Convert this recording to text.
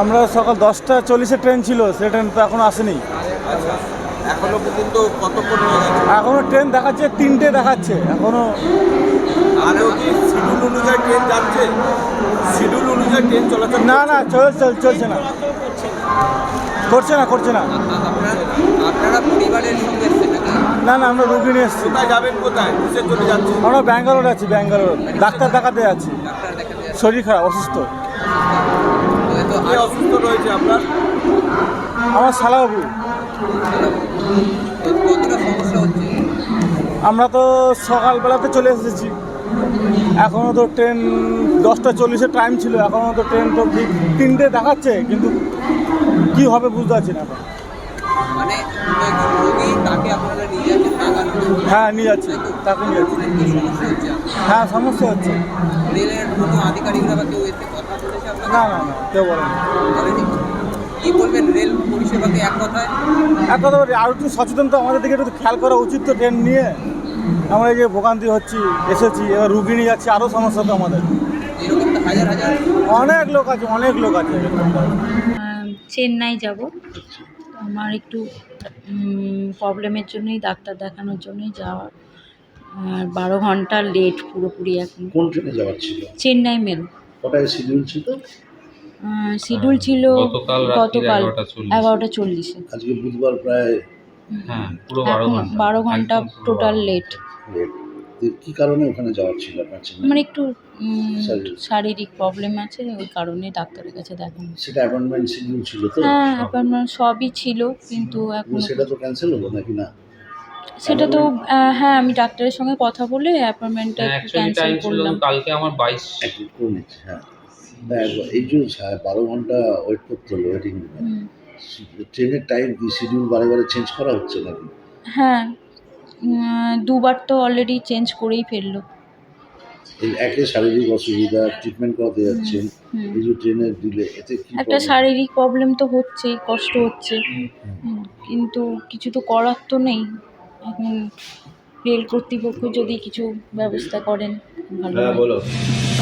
আমরা সকাল দশটা চল্লিশে ট্রেন ছিল সে ট্রেন তো এখনও আসেনি। এখনও পর্যন্ত কতক্ষণ এখনও ট্রেন দেখাচ্ছে তিনটে দেখাচ্ছে এখনও। আরও কি শিডিউল অনুযায়ী ট্রেন যাচ্ছে? শিডিউল অনুযায়ী ট্রেন চলাচল না না চল চল চলছে না। করছে না করছে না। আপনারা পরিবারের সঙ্গে না না আমরা রুগী নিয়ে এসেছি। কোথায় যাবেন কোথায়? জন্য আমরা ব্যাঙ্গালোর আছি ব্যাঙ্গালোর। ডাক্তার দেখাতে আছি শরীর খারাপ অসুস্থ। কে অসুস্থ রয়েছে আপনার? আমার শালাবাবু। কতটা সমস্যা হচ্ছে? আমরা তো সকালবেলাতে চলে এসেছি। এখনও তো ট্রেন দশটা চল্লিশের টাইম ছিল এখনও তো ট্রেন তো ঠিক তিনটে দেখাচ্ছে কিন্তু কি হবে বুঝতে পারছি না। মানে রোগী তাকে আপনারা নিয়ে হ্যাঁ নিয়ে যাচ্ছি। তাকে নিয়ে যাচ্ছি? হ্যাঁ সমস্যা হচ্ছে। রেলের কেউ এসে না না না, কেউ বলে না। কি বলবেন রেল পরিষেবাকে এক কথায় এক কথা আরও একটু সচেতন তো আমাদের দিকে একটু খেয়াল করা উচিত তো ট্রেন নিয়ে। আমরা এই যে ভোগান্তি হচ্ছি, এসেছি, এবার রুগী নিয়ে যাচ্ছি আরও সমস্যা তো আমাদের। অনেক লোক আছে, অনেক লোক আছে। চেন্নাই যাব। আমার একটু প্রবলেমের জন্যই ডাক্তার দেখানোর জন্যই যাওয়া আর বারো ঘণ্টা লেট পুরোপুরি এখন। কোন ট্রেনে যাওয়ার ছিল? চেন্নাই মেল কটায় শিডিউল ছিল? শিডিউল ছিল গতকাল রাত্রির গতকাল 11টা এগারোটা চল্লিশে আজকে বুধবার প্রায় হ্যাঁ বারো এখন ঘণ্টা। বারো ঘণ্টা টোটাল লেট লেট তো কি কারণে ওখানে যাওয়ার ছিল আপনার চেন্নাই? মানে একটু উম, শারীরিক। শারীরিক প্রবলেম আছে ওই কারণে ডাক্তারের কাছে দেখানো। সেটা অ্যাপয়েন্টমেন্ট শিডিউল ছিল তো? হ্যাঁ অ্যাপয়েন্টমেন্ট সবই ছিল কিন্তু এখন সেটা তো ক্যান্সেল হলো নাকি না? সেটা তো আহ, হ্যাঁ আমি ডাক্তারের সঙ্গে কথা বলে অ্যাপয়েন্টমেন্টটা হ্যাঁ একটু অ্যাকচুয়ালি ক্যান্সেল টাইম ছিল করলাম। কালকে আমার বাইশ একটু করে নিচ্ছে হ্যাঁ। একবার- এই যে সা- বারো ঘণ্টা ওয়েট করতে হলো ওয়েটিং হুম। ট্রেনের টাইম কি শিডিউল বারে বারে চেঞ্জ করা হচ্ছে নাকি? হ্যাঁ দুবার তো অলরেডি চেঞ্জ করেই ফেলল। এই শারীরিক অসুবিধা ট্রিটমেন্ট করাতে যাচ্ছেন হুম। এই যে ট্রেনের দিলে এতে কি একটা শারীরিক প্রবলেম তো হচ্ছেই কষ্ট হচ্ছে। হুম, কিন্তু কিছু তো করার তো নেই। এখন রেল কর্তৃপক্ষ যদি কিছু ব্যবস্থা করেন ভালো হয়।